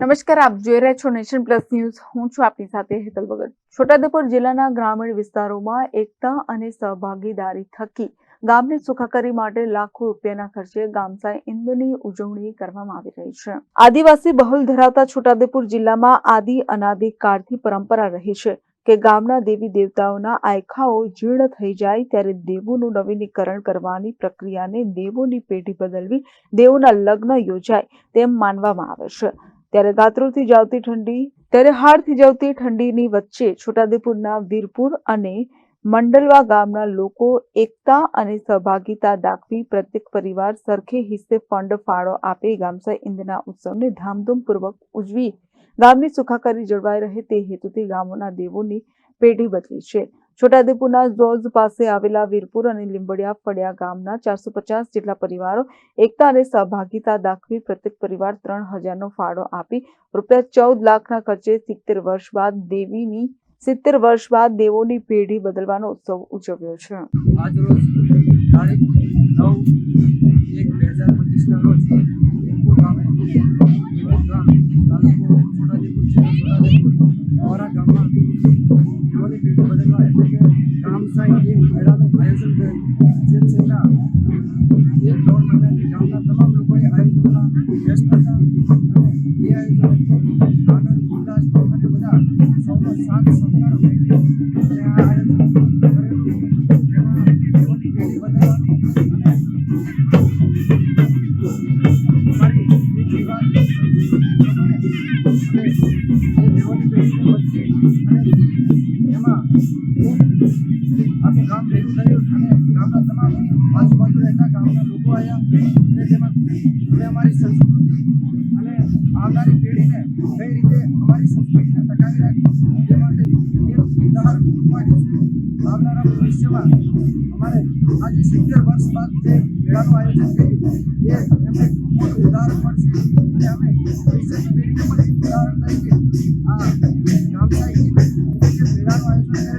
નમસ્કાર, આપ જોઈ રહ્યા છો નેશન પ્લસ ન્યૂઝ. હું છું આપની સાથે હેતલ ભગત. છોટાઉદેપુર જિલ્લાના ગ્રામીણ વિસ્તારોમાં એકતા અને સહભાગીદારી થકી ગામની સુખાકારી માટે લાખો રૂપિયાના ખર્ચે ગામસાય ઇન્દની ઉજવણી કરવામાં આવી રહી છે. આદિવાસી બહુલ ધરાવતા છોટાઉદેપુર જિલ્લામાં આદિ અનાદિ કાળથી પરંપરા રહી છે કે ગામના દેવી દેવતાઓના આયખાઓ જીર્ણ થઈ જાય ત્યારે દેવોનું નવીનીકરણ કરવાની પ્રક્રિયાને દેવોની પેઢી બદલવી, દેવોના લગ્ન યોજાય તેમ માનવામાં આવે છે. ત્યારે ગાત્રોથી જાવતી ઠંડી, ત્યારે હાડથી જાવતી ઠંડીની વચ્ચે છોટાઉદેપુરના વીરપુર અને મંડલવા ગામના લોકો એકતા અને સહભાગિતા દાખવી પ્રત્યેક પરિવાર સરખે હિસ્સે ફંડ ફાળો આપે ગામસા ઇંદના ઉત્સવને ધામધૂમપૂર્વક ઉજવી, ગામની સુખાકારી જળવાઈ રહે તે હેતુથી ગામોના દેવોની પેઢી બદલી છે. છોટાઉદેપુરના ઝોઝ પાસે આવેલા વીરપુર અને લીંબડિયા ફળિયા ગામના ચારસો પચાસ જેટલા પરિવારો એકતા અને સહભાગિતા દાખવી પ્રત્યેક પરિવાર ત્રણ હજારનો ફાળો આપી રૂપિયા ચૌદ લાખના ખર્ચે સિત્તેર વર્ષ બાદ દેવીની સિત્તેર વર્ષ બાદ દેવોની પેઢી બદલવાનો ઉત્સવ ઉજવ્યો છે. તારીખ નવ એક બે હજાર પચીસના રોજ ગામ સાઈ એક મેળાનું આયોજન કર્યું જે છેલ્લા એક ગામના તમામ લોકોએ આયોજનમાં આનંદ ઉલ્લાસ અને બધા સૌનો સાથ સહકાર કરેલું જેમાં આખું ગામ ભેગું થયું અને ગામના તમામ આજુબાજુ રહેતા ગામના લોકો આવ્યા અને તેમાં અમે અમારી સંસ્કૃતિ અને આવનારી પેઢીને કઈ રીતે અમારી સંસ્કૃતિને ટકાવી રાખી તે માટે એક ઉદાહરણ પૂરું પાડ્યું ભવિષ્યમાં અમારે આજે સિત્તેર વર્ષ બાદ જે મેળાનું આયોજન કર્યું એ એમને ખૂબ ઉદાહરણ મળશે. અને અમે ભવિષ્યની પેઢીને પણ એક ઉદાહરણ તરીકે આ